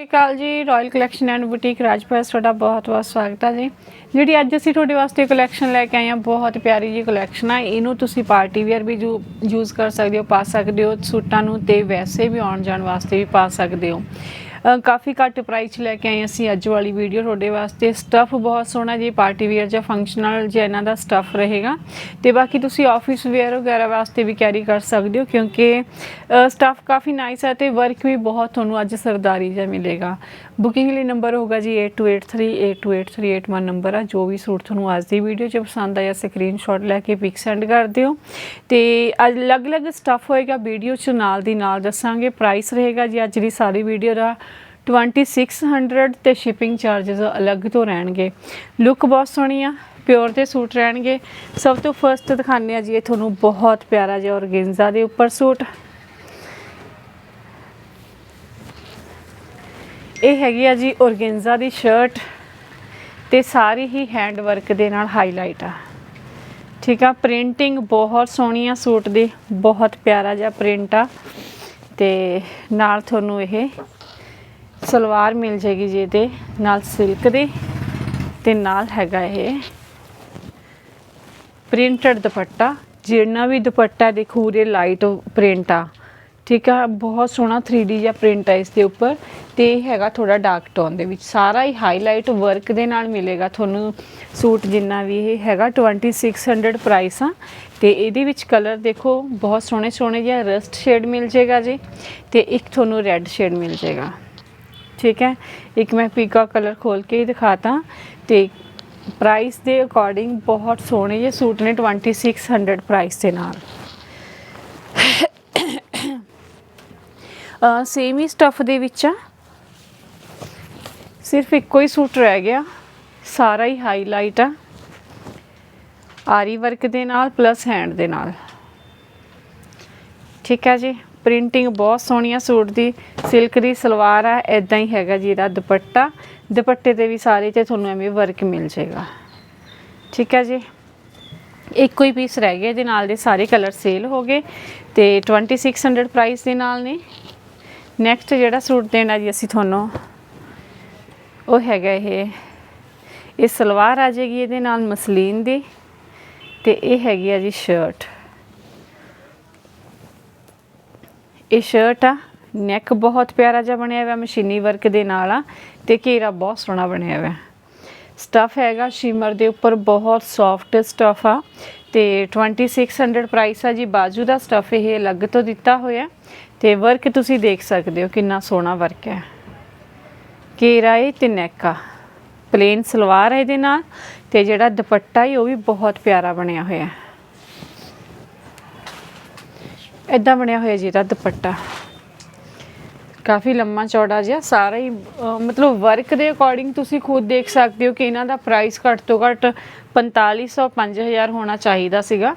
ਸਤਿ ਸ਼੍ਰੀ ਅਕਾਲ ਜੀ royal collection and boutique Rajpal, ਤੁਹਾਡਾ ਬਹੁਤ ਬਹੁਤ ਸਵਾਗਤ ਹੈ ਜੀ। ਜਿਹੜੀ ਅੱਜ ਅਸੀਂ ਤੁਹਾਡੇ ਵਾਸਤੇ ਕਲੈਕਸ਼ਨ ਲੈ ਕੇ ਆਏ ਹਾਂ, ਬਹੁਤ ਪਿਆਰੀ ਜੀ ਕਲੈਕਸ਼ਨ ਆ। ਇਹਨੂੰ ਤੁਸੀਂ ਪਾਰਟੀ ਵੇਅਰ ਵੀ ਯੂਜ਼ ਕਰ ਸਕਦੇ ਹੋ, ਪਾ ਸਕਦੇ ਹੋ। ਸੂਟਾਂ ਨੂੰ ਤੇ ਵੈਸੇ ਵੀ ਆਉਣ ਜਾਣ ਵਾਸਤੇ ਵੀ ਪਾ ਸਕਦੇ ਹੋ। ਕਾਫੀ ਘੱਟ ਪ੍ਰਾਈਸ 'ਚ ਲੈ ਕੇ ਆਏ ਅਸੀਂ ਅੱਜ ਵਾਲੀ ਵੀਡੀਓ ਤੁਹਾਡੇ ਵਾਸਤੇ। ਸਟੱਫ ਬਹੁਤ ਸੋਹਣਾ ਜੀ ਪਾਰਟੀ ਵੇਅਰ ਜਾਂ ਫੰਕਸ਼ਨਲ ਜਾਂ ਇਹਨਾਂ ਦਾ ਸਟੱਫ ਰਹੇਗਾ। ਤੇ ਬਾਕੀ ਤੁਸੀਂ ਆਫਿਸ ਵੇਅਰ ਵਗੈਰਾ ਵਾਸਤੇ ਵੀ ਕੈਰੀ ਕਰ ਸਕਦੇ ਹੋ, ਕਿਉਂਕਿ ਸਟੱਫ ਕਾਫੀ ਨਾਈਸ ਹੈ ਤੇ ਵਰਕ ਵੀ ਬਹੁਤ ਤੁਹਾਨੂੰ ਅੱਜ ਸਰਦਾਰੀ ਜਿਹਾ ਮਿਲੇਗਾ। ਬੁਕਿੰਗ ਲਈ ਨੰਬਰ ਹੋਗਾ ਜੀ 8283828381 ਨੰਬਰ ਆ, ਜੋ ਵੀ ਸੂਟ ਤੁਹਾਨੂੰ ਅੱਜ ਦੀ ਵੀਡੀਓ 'ਚ ਪਸੰਦ ਆਇਆ ਸਕਰੀਨਸ਼ਾਟ ਲੈ ਕੇ ਪਿਕ ਸੈਂਡ ਕਰ ਦਿਓ। ਤੇ ਅੱਜ ਅਲੱਗ-ਅਲੱਗ ਸਟੱਫ ਹੋਏਗਾ ਵੀਡੀਓ 'ਚ ਨਾਲ ਦੀ ਨਾਲ ਦੱਸਾਂਗੇ ਪ੍ਰਾਈਸ ਰਹੇਗਾ ਜੀ ਅੱਜ ਦੀ ਸਾਰੀ ਵੀਡੀਓ ਦਾ। 2600 ਤੇ ਸ਼ਿਪਿੰਗ ਚਾਰजेस ਅਲੱਗ ਤੋਂ ਰਹਿਣਗੇ। ਲੁੱਕ ਬਹੁਤ ਸੋਹਣੀ ਆ ਪਿਓਰ ਦੇ ਸੂਟ ਰਹਿਣਗੇ। ਸਭ ਤੋਂ ਫਰਸਟ ਦਿਖਾਉਂਦੇ ਆ ਜੀ, ਇਹ ਤੁਹਾਨੂੰ ਬਹੁਤ ਪਿਆਰਾ ਜਿਹਾ ਔਰਗੇਂਜ਼ਾ ਦੇ ਉੱਪਰ ਸੂਟ। ਇਹ ਹੈਗੀ ਆ ਜੀ ਔਰਗੇਂਜ਼ਾ ਦੀ ਸ਼ਰਟ ਤੇ ਸਾਰੀ ਹੀ ਹੈਂਡ ਵਰਕ ਦੇ ਨਾਲ ਹਾਈਲਾਈਟ ਆ। ਠੀਕ ਆ ਪ੍ਰਿੰਟਿੰਗ ਬਹੁਤ ਸੋਹਣੀ ਆ ਸੂਟ ਦੀ, ਬਹੁਤ ਪਿਆਰਾ ਜਿਹਾ ਪ੍ਰਿੰਟ ਆ। ਤੇ ਨਾਲ ਤੁਹਾਨੂੰ ਇਹ ਸਲਵਾਰ ਮਿਲ ਜੇਗੀ ਜੀ ਤੇ ਨਾਲ ਸਿਲਕ ਦੀ, ਤੇ ਨਾਲ ਹੈਗਾ ਇਹ ਪ੍ਰਿੰਟਡ ਦੁਪੱਟਾ। ਜਿਹੜਾ ਵੀ ਦੁਪੱਟਾ ਦੇਖੋ ਉਰੇ ਲਾਈਟ ਪ੍ਰਿੰਟ ਆ, ਠੀਕ ਆ? ਬਹੁਤ ਸੋਹਣਾ 3D ਜਿਹਾ ਪ੍ਰਿੰਟ ਹੈ ਇਸ ਦੇ ਉੱਪਰ। ਤੇ ਇਹ ਹੈਗਾ ਥੋੜਾ ਡਾਰਕ ਟੋਨ ਦੇ ਵਿੱਚ। ਸਾਰਾ ਹੀ ਹਾਈਲਾਈਟ ਵਰਕ ਦੇ ਨਾਲ ਮਿਲੇਗਾ ਤੁਹਾਨੂੰ। ਸੂਟ ਜਿੰਨਾ ਵੀ ਇਹ ਹੈਗਾ 2600 ਪ੍ਰਾਈਸ ਆ। ਤੇ ਇਹਦੇ ਵਿੱਚ ਕਲਰ ਦੇਖੋ, ਬਹੁਤ ਸੋਹਣੇ ਸੋਹਣੇ ਜਿਹਾ ਰਸਟ ਸ਼ੇਡ ਮਿਲ ਜੇਗਾ ਜੀ। ਤੇ ਇੱਕ ਤੁਹਾਨੂੰ ਰੈੱਡ ਸ਼ੇਡ ਮਿਲ ਜੇਗਾ ਠੀਕ ਹੈ? ਇੱਕ ਮੈਂ ਪੀਕਾ ਕਲਰ ਖੋਲ ਕੇ ਹੀ ਦਿਖਾਤਾ ਤੇ ਪ੍ਰਾਈਸ ਦੇ ਅਕੋਰਡਿੰਗ ਬਹੁਤ ਸੋਹਣੇ ਜਿਹੇ ਸੂਟ ਨੇ 2600 ਪ੍ਰਾਈਸ ਦੇ ਨਾਲ। ਸੇਮ ਹੀ ਸਟਫ ਦੇ ਵਿੱਚ ਆ। ਸਿਰਫ ਇੱਕੋ ਹੀ ਸੂਟ ਰਹਿ ਗਿਆ, ਸਾਰਾ ਹੀ ਹਾਈਲਾਈਟ ਆ। ਆਰੀ ਵਰਕ ਦੇ ਨਾਲ ਪਲੱਸ ਹੈਂਡ ਦੇ ਨਾਲ। ਠੀਕ ਹੈ ਜੀ? ਪ੍ਰਿੰਟਿੰਗ ਬਹੁਤ ਸੋਹਣੀ ਆ, ਸੂਟ ਦੀ ਸਿਲਕ ਦੀ ਸਲਵਾਰ ਆ ਇਦਾਂ ਹੀ ਹੈਗਾ ਜੀ ਇਹਦਾ ਦੁਪੱਟਾ। ਦੁਪੱਟੇ ਤੇ ਵੀ ਸਾਰੇ ਤੇ ਤੁਹਾਨੂੰ ਐਵੇਂ ਵਰਕ ਮਿਲ ਜਾਏਗਾ। ਠੀਕ ਹੈ ਜੀ? ਇੱਕੋ ਹੀ ਪੀਸ ਰਹਿ ਗਿਆ ਇਹਦੇ ਨਾਲ ਦੇ ਸਾਰੇ ਕਲਰ ਸੇਲ ਹੋ ਗਏ ਤੇ 2600 ਪ੍ਰਾਈਸ ਦੇ ਨਾਲ ਨੇ। ਨੈਕਸਟ ਜਿਹੜਾ ਸੂਟ ਦੇਣਾ ਜੀ ਅਸੀਂ ਤੁਹਾਨੂੰ, ਉਹ ਹੈਗਾ ਇਹ। ਇਹ ਸਲਵਾਰ ਆ ਜਾਏਗੀ ਇਹਦੇ ਨਾਲ ਮਸਲੀਨ ਦੀ ਤੇ ਇਹ ਹੈਗੀ ਆ ਜੀ ਸ਼ਰਟ ਇਹ ਸ਼ਰਟ ਆ ਨੈਕ ਬਹੁਤ ਪਿਆਰਾ ਜਿਹਾ ਬਣਿਆ ਹੋਇਆ, ਮਸ਼ੀਨੀ ਵਰਕ ਦੇ ਨਾਲ ਆ, ਤੇ ਘੇਰਾ ਬਹੁਤ ਸੋਹਣਾ ਬਣਿਆ ਹੋਇਆ। ਸਟਫ ਹੈਗਾ ਸ਼ਿਮਰ ਦੇ ਉੱਪਰ, ਬਹੁਤ ਸੌਫਟ ਸਟਫ ਆ, ਤੇ 2600 ਪ੍ਰਾਈਸ ਆ ਜੀ, ਬਾਜੂ ਦਾ ਸਟਫ ਇਹ ਅਲੱਗ ਤੋਂ ਦਿੱਤਾ ਹੋਇਆ, ਤੇ ਵਰਕ ਤੁਸੀਂ ਦੇਖ ਸਕਦੇ ਹੋ ਕਿੰਨਾ ਸੋਹਣਾ ਵਰਕ ਹੈ। ਘੇਰਾ ਇਹ ਤੇ ਨੈਕ ਆ ਪਲੇਨ ਸਲਵਾਰ ਹੈ ਇਹਦੇ ਨਾਲ, ਤੇ ਜਿਹੜਾ ਦੁਪੱਟਾ ਹੈ ਉਹ ਵੀ ਬਹੁਤ ਪਿਆਰਾ ਬਣਿਆ ਹੋਇਆ। ਹੈ ਇਦਾਂ ਬਣਿਆ ਹੋਇਆ ਜੀ ਇਹਦਾ ਦੁਪੱਟਾ। ਕਾਫੀ ਲੰਮਾ ਚੌੜਾ ਜਿਹਾ ਸਾਰਾ ਹੀ ਅਹ, ਮਤਲਬ ਵਰਕ ਦੇ ਅਕੋਰਡਿੰਗ ਤੁਸੀਂ ਖੁਦ ਦੇਖ ਸਕਦੇ ਹੋ ਕਿ ਇਹਨਾਂ ਦਾ ਪ੍ਰਾਈਸ ਘੱਟ ਤੋਂ ਘੱਟ 4500 5000 ਹੋਣਾ ਚਾਹੀਦਾ ਸੀਗਾ।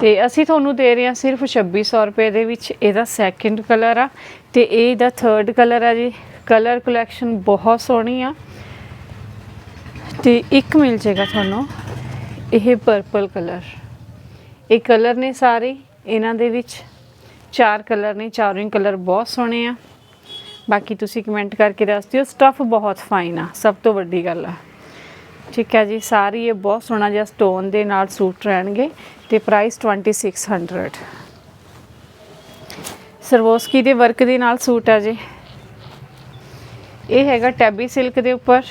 ਤੇ ਅਸੀਂ ਤੁਹਾਨੂੰ ਦੇ ਰਹੇ ਹਾਂ ਸਿਰਫ 2600 ਰੁਪਏ ਦੇ ਵਿੱਚ ਇਹਦਾ ਸੈਕਿੰਡ ਕਲਰ ਆ ਤੇ ਇਹ ਇਹਦਾ ਥਰਡ ਕਲਰ ਆ ਜੀ। ਕਲਰ ਕਲੈਕਸ਼ਨ ਬਹੁਤ ਸੋਹਣੀ ਆ। ਤੇ ਇੱਕ ਮਿਲ ਜੇਗਾ ਤੁਹਾਨੂੰ ਇਹ ਪਰਪਲ ਕਲਰ ਇਹ ਕਲਰ ਨੇ ਸਾਰੇ ਇਹਨਾਂ ਦੇ ਵਿੱਚ। ਚਾਰ ਕਲਰ ਨੇ, ਚਾਰੋਂ ਕਲਰ ਬਹੁਤ ਸੋਹਣੇ ਆ। ਬਾਕੀ ਤੁਸੀਂ ਕਮੈਂਟ ਕਰਕੇ ਦੱਸ ਦਿਓ ਸਟਫ ਬਹੁਤ ਫਾਈਨ ਆ, ਸਭ ਤੋਂ ਵੱਡੀ ਗੱਲ ਆ। ਠੀਕ ਹੈ ਜੀ, ਸਾਰੀ ਇਹ ਬਹੁਤ ਸੋਹਣਾ ਜਿਹਾ ਸਟੋਨ ਦੇ ਨਾਲ ਸੂਟ ਰਹਿਣਗੇ ਤੇ ਪ੍ਰਾਈਸ 2600 ਸਰਵੋਸਕੀ ਦੇ ਵਰਕ ਦੇ ਨਾਲ ਸੂਟ ਆ ਜੀ। ਇਹ ਹੈਗਾ ਟੈਬੀ ਸਿਲਕ ਦੇ ਉੱਪਰ।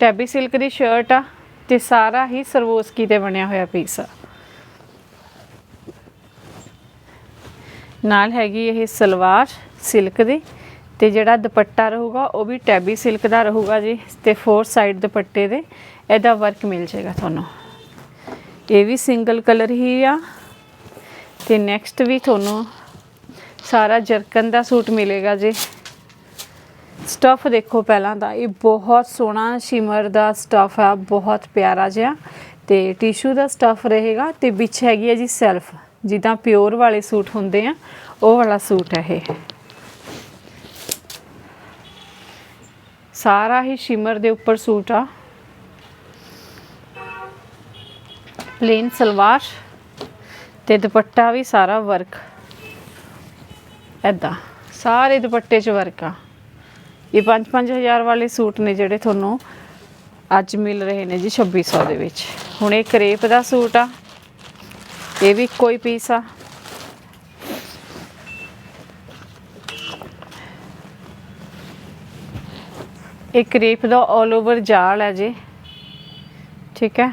ਟੈਬੀ ਸਿਲਕ ਦੀ ਸ਼ਰਟ ਆ ਤੇ ਸਾਰਾ ਹੀ ਸਰਵੋਸਕੀ ਤੇ ਬਣਿਆ ਹੋਇਆ ਪੀਸ ਆ। ਨਾਲ ਹੈਗੀ ਇਹ ਸਲਵਾਰ ਸਿਲਕ ਦੀ ਤੇ ਜਿਹੜਾ ਦੁਪੱਟਾ ਰਹੂਗਾ ਉਹ ਵੀ ਟੈਬੀ ਸਿਲਕ ਦਾ ਰਹੂਗਾ ਜੀ ਤੇ ਫੋਰ ਸਾਈਡ ਦੁਪੱਟੇ ਦੇ ਇਹਦਾ ਵਰਕ ਮਿਲ ਜਾਏਗਾ ਤੁਹਾਨੂੰ। ਇਹ ਵੀ ਸਿੰਗਲ ਕਲਰ ਹੀ ਆ ਤੇ ਨੈਕਸਟ ਵੀ ਤੁਹਾਨੂੰ ਸਾਰਾ ਜਰਕਨ ਦਾ ਸੂਟ ਮਿਲੇਗਾ ਜੀ। ਸਟਫ ਦੇਖੋ ਪਹਿਲਾਂ ਦਾ ਇਹ ਬਹੁਤ ਸੋਹਣਾ ਸ਼ਿਮਰ ਦਾ ਸਟਫ ਆ, ਬਹੁਤ ਪਿਆਰਾ ਜਿਹਾ ਤੇ ਟਿਸ਼ੂ ਦਾ ਸਟਫ ਰਹੇਗਾ ਤੇ ਵਿੱਚ ਹੈਗੀ ਹੈ ਜੀ ਸੈਲਫ ਜਿੱਦਾਂ ਪਿਓਰ ਵਾਲੇ ਸੂਟ ਹੁੰਦੇ ਆ, ਉਹ ਵਾਲਾ ਸੂਟ ਹੈ ਇਹ। ਸਾਰਾ ਹੀ ਸ਼ਿਮਰ ਦੇ ਉੱਪਰ ਸੂਟ ਆ। ਪਲੇਨ ਸਲਵਾਰ ਤੇ ਦੁਪੱਟਾ ਵੀ ਸਾਰਾ ਵਰਕ ਐਦਾਂ ਸਾਰੇ ਦੁਪੱਟੇ 'ਚ ਵਰਕ ਆ। ਇਹ 5-5000 ਵਾਲੇ ਸੂਟ ਨੇ ਜਿਹੜੇ ਤੁਹਾਨੂੰ ਅੱਜ ਮਿਲ ਰਹੇ ਨੇ ਜੀ 2600 ਦੇ ਵਿੱਚ। ਹੁਣ ਇਹ ਕਰੇਪ ਦਾ ਸੂਟ ਆ। ਇਹ ਵੀ ਕੋਈ ਪੀਸ ਆ। ਇਹ ਕਰੇਪ ਦਾ 올 ਓਵਰ ਜਾਲ ਹੈ ਜੀ। ਠੀਕ ਹੈ।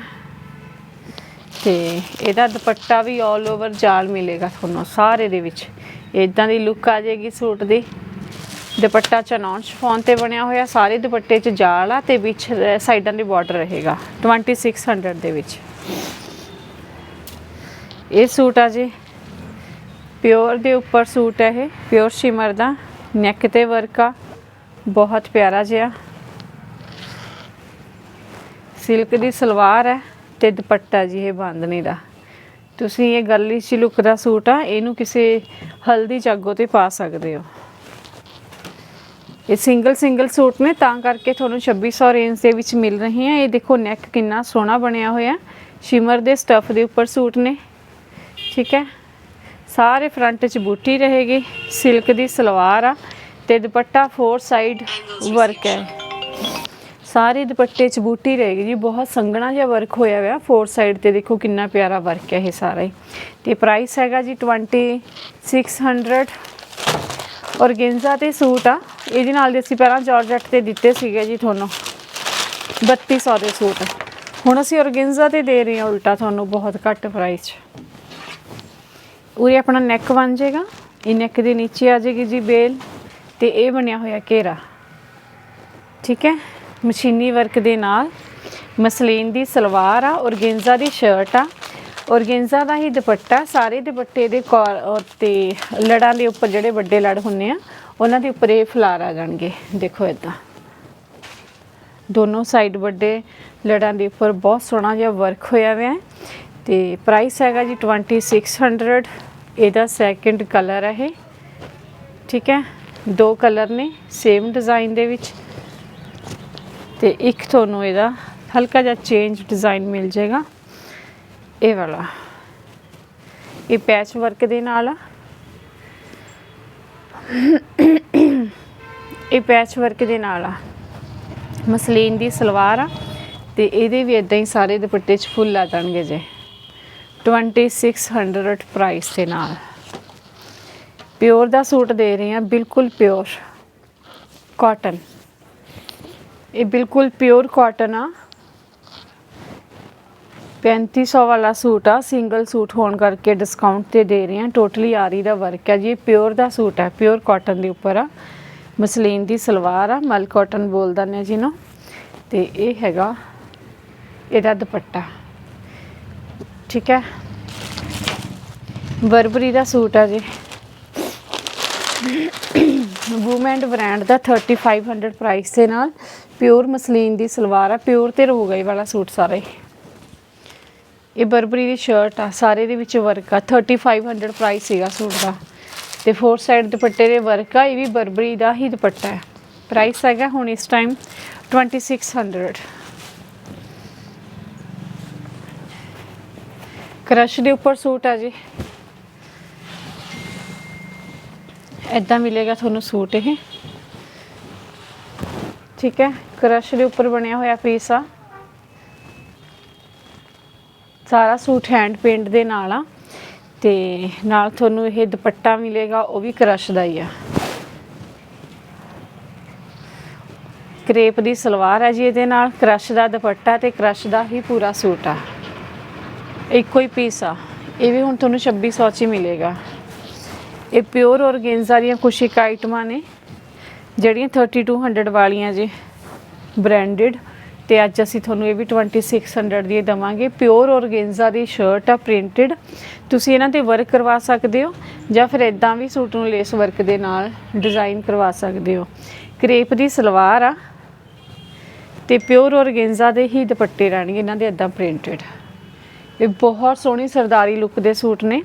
ਤੇ ਇਹਦਾ ਦੁਪੱਟਾ ਵੀ 올 ਓਵਰ ਜਾਲ ਮਿਲੇਗਾ ਤੁਹਾਨੂੰ ਸਾਰੇ ਦੇ ਵਿੱਚ। ਇਦਾਂ ਦੀ ਲੁੱਕ ਆ ਜਾਏਗੀ ਸੂਟ ਦੀ। ਦੁਪੱਟਾ ਚਨੌਨ ਸ਼ਫੋਨ ਤੇ ਬਣਿਆ ਹੋਇਆ, ਸਾਰੇ ਦੁਪੱਟੇ 'ਚ ਜਾਲ ਆ ਤੇ ਵਿੱਚ ਸਾਈਡਾਂ ਦੀ ਬਾਰਡਰ ਰਹੇਗਾ। 2600 ਦੇ ਵਿੱਚ। ਇਹ ਸੂਟ ਆ ਜੀ। ਪਿਓਰ ਦੇ ਉੱਪਰ ਸੂਟ ਹੈ ਇਹ। ਪਿਓਰ ਸ਼ਿਮਰ ਦਾ। ਨੈਕ ਤੇ ਵਰਕ ਆ। ਬਹੁਤ ਪਿਆਰਾ ਜਿਹਾ। ਸਿਲਕ ਦੀ ਸਲਵਾਰ ਹੈ ਤੇ ਦੁਪੱਟਾ ਜੀ ਇਹ ਬਾਂਦਨੀ ਦਾ। ਤੁਸੀਂ ਇਹ ਗੱਲੀ ਸੀ ਲੁੱਕ ਦਾ ਸੂਟ ਆ, ਇਹਨੂੰ ਕਿਸੇ ਹਲਦੀ ਜਾਗੋ ਤੇ ਪਾ ਸਕਦੇ ਹੋ। ਇਹ ਸਿੰਗਲ ਸਿੰਗਲ ਸੂਟ ਨੇ, ਤਾਂ ਕਰਕੇ ਤੁਹਾਨੂੰ 2600 ਰੇਂਜ ਦੇ ਵਿੱਚ ਮਿਲ ਰਹੇ ਆ। ਇਹ ਦੇਖੋ ਨੈਕ ਕਿੰਨਾ ਸੋਹਣਾ ਬਣਿਆ ਹੋਇਆ। ਸ਼ਿਮਰ ਦੇ ਸਟਫ ਦੇ ਉੱਪਰ ਸੂਟ ਨੇ। ਠੀਕ ਹੈ? ਸਾਰੇ ਫਰੰਟ 'ਚ ਬੂਟੀ ਰਹੇਗੀ ਸਿਲਕ ਦੀ ਸਲਵਾਰ ਆ ਤੇ ਦੁਪੱਟਾ ਫੋਰ ਸਾਈਡ ਵਰਕ ਹੈ। ਸਾਰੇ ਦੁਪੱਟੇ 'ਚ ਬੂਟੀ ਰਹੇਗੀ ਜੀ, ਬਹੁਤ ਸੰਘਣਾ ਜਿਹਾ ਵਰਕ ਹੋਇਆ ਹੋਇਆ ਫੋਰ ਸਾਈਡ ਤੇ ਦੇਖੋ ਕਿੰਨਾ ਪਿਆਰਾ ਵਰਕ ਹੈ ਇਹ ਸਾਰਾ ਹੀ। ਤੇ ਪ੍ਰਾਈਸ ਹੈਗਾ ਜੀ 2600 ਔਰਗੇਂਜ਼ਾ ਤੇ ਸੂਟ ਆ, ਇਹਦੇ ਨਾਲ ਦੇ ਅਸੀਂ ਪਹਿਲਾਂ ਜਾਰਜਟ ਤੇ ਦਿੱਤੇ ਸੀਗੇ ਜੀ ਤੁਹਾਨੂੰ। 3200 ਦੇ ਸੂਟ। ਹੁਣ ਅਸੀਂ ਔਰਗੇਂਜ਼ਾ ਤੇ ਦੇ ਰਹੇ ਹਾਂ ਉਲਟਾ ਤੁਹਾਨੂੰ, ਬਹੁਤ ਘੱਟ ਪ੍ਰਾਈਸ 'ਚ। ਉਰੇ ਆਪਣਾ ਨੈਕ ਬਣ ਜਾਏਗਾ। ਇਹ ਨੈਕ ਦੇ ਨੀਚੇ ਆ ਜਾਏਗੀ ਜੀ ਬੇਲ ਤੇ ਇਹ ਬਣਿਆ ਹੋਇਆ ਘੇਰਾ। ਠੀਕ ਹੈ? ਮਸ਼ੀਨੀ ਵਰਕ ਦੇ ਨਾਲ ਮਸਲੀਨ ਦੀ ਸਲਵਾਰ ਆ, ਔਰਗੇਂਜ਼ਾ ਦੀ ਸ਼ਰਟ ਆ। ਔਰਗੇਂਜ਼ਾ ਦਾ ਹੀ ਦੁਪੱਟਾ, ਸਾਰੇ ਦੁਪੱਟੇ ਦੇ ਕੌਰ- ਔਰ ਤੇ ਲੜਾਂ ਦੇ ਉੱਪਰ ਜਿਹੜੇ ਵੱਡੇ ਲੜ ਹੁੰਨੇ ਆ, ਉਹਨਾਂ ਦੇ ਉੱਪਰ ਇਹ ਫਲਾਰ ਆ ਜਾਣਗੇ। ਦੇਖੋ ਇਦਾਂ ਦੋਨੋਂ ਸਾਈਡ ਵੱਡੇ ਲੜਾਂ ਦੇ ਉੱਪਰ ਬਹੁਤ ਸੋਹਣਾ ਜਿਹਾ ਵਰਕ ਹੋਇਆ ਹੋਇਆ ਹੈ। ਤੇ ਪ੍ਰਾਈਸ ਹੈਗਾ ਜੀ 2600 ਇਹਦਾ ਸੈਕਿੰਡ ਕਲਰ ਹੈ ਇਹ। ਠੀਕ ਹੈ? ਦੋ ਕਲਰ ਨੇ ਸੇਮ ਡਿਜ਼ਾਈਨ ਦੇ ਵਿੱਚ। ਤੇ ਇੱਕ ਤੁਹਾਨੂੰ ਇਹਦਾ ਹਲਕਾ ਜਿਹਾ ਚੇਂਜ ਡਿਜ਼ਾਈਨ ਮਿਲ ਜਾਏਗਾ। ਇਹ ਵਾਲਾ। ਇਹ ਪੈਚ ਵਰਕ ਦੇ ਨਾਲ ਆ। ਇਹ ਪੈਚ ਵਰਕ ਦੇ ਨਾਲ ਆ। ਮਸਲੀਨ ਦੀ ਸਲਵਾਰ ਆ। ਤੇ ਇਹਦੇ ਵੀ ਇਦਾਂ ਹੀ ਸਾਰੇ ਦੁਪੱਟੇ 'ਚ ਫੁੱਲ ਆ ਜਾਣਗੇ ਜੇ। 2600 ਪ੍ਰਾਈਸ ਦੇ ਨਾਲ। ਪਿਓਰ ਦਾ ਸੂਟ ਦੇ ਰਹੇ ਹਾਂ, ਬਿਲਕੁਲ ਪਿਓਰ ਕਾਟਨ ਇਹ ਬਿਲਕੁਲ ਪਿਓਰ ਕਾਟਨ ਆ। 3500 ਵਾਲਾ ਸੂਟ ਆ ਸਿੰਗਲ ਸੂਟ ਹੋਣ ਕਰਕੇ ਡਿਸਕਾਊਂਟ ਤੇ ਦੇ ਰਹੇ ਹਾਂ ਟੋਟਲੀ ਆਰੀ ਦਾ ਵਰਕ ਹੈ ਜੀ। ਇਹ ਪਿਓਰ ਦਾ ਸੂਟ ਹੈ ਪਿਓਰ ਕਾਟਨ ਦੇ ਉੱਪਰ ਆ। ਮਸਲੀਨ ਦੀ ਸਲਵਾਰ ਆ, ਮਲ ਕਾਟਨ ਬੋਲਦਾ ਨੇ ਜਿਹਨੂੰ ਤੇ ਇਹ ਹੈਗਾ, ਇਹਦਾ ਦੁਪੱਟਾ। ਠੀਕ ਹੈ। ਬਰਬਰੀ ਦਾ ਸੂਟ ਆ ਜੀ। ਵੂਮੈਂਡ ਬ੍ਰਾਂਡ ਦਾ 3500 ਪ੍ਰਾਈਸ ਦੇ ਨਾਲ ਪਿਓਰ ਮਸਲੀਨ ਦੀ ਸਲਵਾਰ ਆ ਪਿਓਰ ਤੇ ਰਹੂਗਾ ਇਹ ਵਾਲਾ ਸੂਟ ਸਾਰੇ। ਹੀ ਇਹ ਬਰਬਰੀ ਦੀ ਸ਼ਰਟ ਆ, ਸਾਰੇ ਦੇ ਵਿੱਚ ਵਰਕ ਆ। 3500 ਪ੍ਰਾਈਸ ਸੀਗਾ ਸੂਟ ਦਾ। ਤੇ ਫੋਰ ਸਾਈਡ ਦੁਪੱਟੇ ਦੇ ਵਰਕ ਆ, ਇਹ ਵੀ ਬਰਬਰੀ ਦਾ ਹੀ ਦੁਪੱਟਾ ਹੈ। ਪ੍ਰਾਈਸ ਹੈਗਾ ਹੁਣ ਇਸ ਟਾਈਮ 2600 ਕ੍ਰਸ਼ ਦੇ ਉੱਪਰ ਸੂਟ ਆ ਜੀ। ਇਦਾਂ ਮਿਲੇਗਾ ਤੁਹਾਨੂੰ ਸੂਟ ਇਹ। ਠੀਕ ਹੈ ਕ੍ਰਸ਼ ਦੇ ਉੱਪਰ ਬਣਿਆ ਹੋਇਆ ਪੀਸ ਆ। ਸਾਰਾ ਸੂਟ ਹੈਂਡ ਪੇਂਟ ਦੇ ਨਾਲ ਆ। ਤੇ ਨਾਲ ਤੁਹਾਨੂੰ ਇਹ ਦੁਪੱਟਾ ਮਿਲੇਗਾ, ਉਹ ਵੀ ਕ੍ਰਸ਼ ਦਾ ਹੀ ਆ। ਕਰੇਪ ਦੀ ਸਲਵਾਰ ਹੈ ਜੀ ਇਹਦੇ ਨਾਲ। ਕ੍ਰਸ਼ ਦਾ ਦੁਪੱਟਾ ਤੇ ਕ੍ਰਸ਼ ਦਾ ਹੀ ਪੂਰਾ ਸੂਟ ਆ। ਇੱਕੋ ਹੀ ਪੀਸ ਆ। ਇਹ ਵੀ ਹੁਣ ਤੁਹਾਨੂੰ 2600 ਚ ਹੀ ਮਿਲੇਗਾ। ਇਹ ਪਿਓਰ ਔਰਗੇਂਜ਼ਾ ਦੀਆਂ ਕੁਛ ਇੱਕ ਆਈਟਮਾਂ ਨੇ, ਜਿਹੜੀਆਂ 3200 ਵਾਲੀਆਂ ਜੀ ਬ੍ਰਾਂਡਡ ਤੇ ਅੱਜ ਅਸੀਂ ਤੁਹਾਨੂੰ ਇਹ ਵੀ 2600 ਦੀ ਦਵਾਂਗੇ। ਪਿਓਰ ਔਰਗੇਂਜ਼ਾ ਦੀ ਸ਼ਰਟ ਆ ਪ੍ਰਿੰਟਡ ਤੁਸੀਂ ਇਹਨਾਂ ਤੇ ਵਰਕ ਕਰਵਾ ਸਕਦੇ ਹੋ, ਜਾਂ ਫਿਰ ਇਦਾਂ ਵੀ ਸੂਟ ਨੂੰ ਲੇਸ ਵਰਕ ਦੇ ਨਾਲ ਡਿਜ਼ਾਈਨ ਕਰਵਾ ਸਕਦੇ ਹੋ। ਕਰੇਪ ਦੀ ਸਲਵਾਰ ਆ, ਤੇ ਪਿਓਰ ਔਰਗੇਂਜ਼ਾ ਦੇ ਹੀ ਦੁਪੱਟੇ ਰਹਿਣਗੇ, ਇਹਨਾਂ ਦੇ ਇਦਾਂ ਪ੍ਰਿੰਟਡ ਇਹ ਬਹੁਤ ਸੋਹਣੀ ਸਰਦਾਰੀ ਲੁੱਕ ਦੇ ਸੂਟ ਨੇ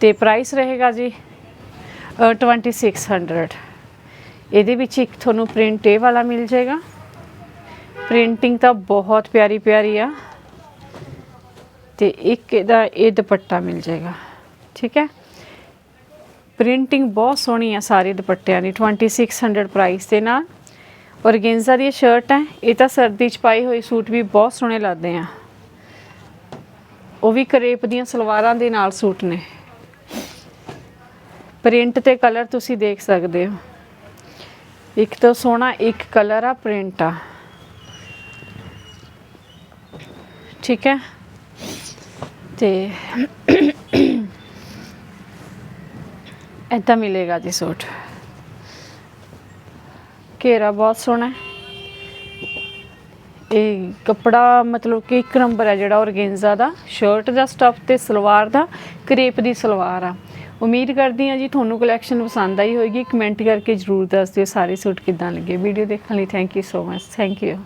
ਤੇ ਪ੍ਰਾਈਸ ਰਹੇਗਾ ਜੀ ਅ, 2600 ਇਹਦੇ ਵਿੱਚ ਇੱਕ ਤੁਹਾਨੂੰ ਪ੍ਰਿੰਟ ਇਹ ਵਾਲਾ ਮਿਲ ਜਾਏਗਾ। ਪ੍ਰਿੰਟਿੰਗ ਤਾਂ ਬਹੁਤ ਪਿਆਰੀ ਪਿਆਰੀ ਆ। ਤੇ ਇੱਕ ਇਹਦਾ ਇਹ ਦੁਪੱਟਾ ਮਿਲ ਜਾਏਗਾ ਠੀਕ ਹੈ? ਪ੍ਰਿੰਟਿੰਗ ਬਹੁਤ ਸੋਹਣੀ ਆ ਸਾਰੇ ਦੁਪੱਟਿਆਂ ਦੀ 2600 ਪ੍ਰਾਈਸ ਦੇ ਨਾਲ। ਔਰਗੇਂਜ਼ਾ ਦੀ ਸ਼ਰਟ ਹੈ ਇਹ ਤਾਂ ਸਰਦੀ ਚ ਪਾਈ ਹੋਈ ਸੂਟ ਵੀ ਬਹੁਤ ਸੋਹਣੇ ਲੱਗਦੇ ਆ। ਉਹ ਵੀ ਕਰੇਪ ਦੀਆਂ ਸਲਵਾਰਾਂ ਦੇ ਨਾਲ ਸੂਟ ਨੇ। ਪ੍ਰਿੰਟ ਤੇ ਕਲਰ ਤੁਸੀਂ ਦੇਖ ਸਕਦੇ ਹੋ। ਇੱਕ ਤੋਂ ਸੋਹਣਾ, ਇੱਕ ਕਲਰ ਆ ਪ੍ਰਿੰਟ ਆ। ਠੀਕ ਹੈ? ਤੇ ਏਦਾਂ ਮਿਲੇਗਾ ਜੀ ਸੂਟ। ਘੇਰਾ ਬਹੁਤ ਸੋਹਣਾ ਹੈ। ਇਹ ਕੱਪੜਾ ਮਤਲਬ ਕਿ ਇੱਕ ਨੰਬਰ ਹੈ ਜਿਹੜਾ ਔਰਗੇਂਜ਼ਾ ਦਾ ਸ਼ਰਟ ਦਾ ਸਟਫ ਤੇ ਸਲਵਾਰ ਦਾ, ਕਰੇਪ ਦੀ ਸਲਵਾਰ ਆ। ਉਮੀਦ ਕਰਦੀ ਹਾਂ ਜੀ ਤੁਹਾਨੂੰ ਕਲੈਕਸ਼ਨ ਪਸੰਦ ਆਈ ਹੋਏਗੀ। ਕਮੈਂਟ ਕਰਕੇ ਜਰੂਰ ਦੱਸ ਦਿਓ ਸਾਰੇ ਸੂਟ ਕਿੱਦਾਂ ਲੱਗੇ। ਵੀਡੀਓ ਦੇਖਣ ਲਈ thank you so much thank you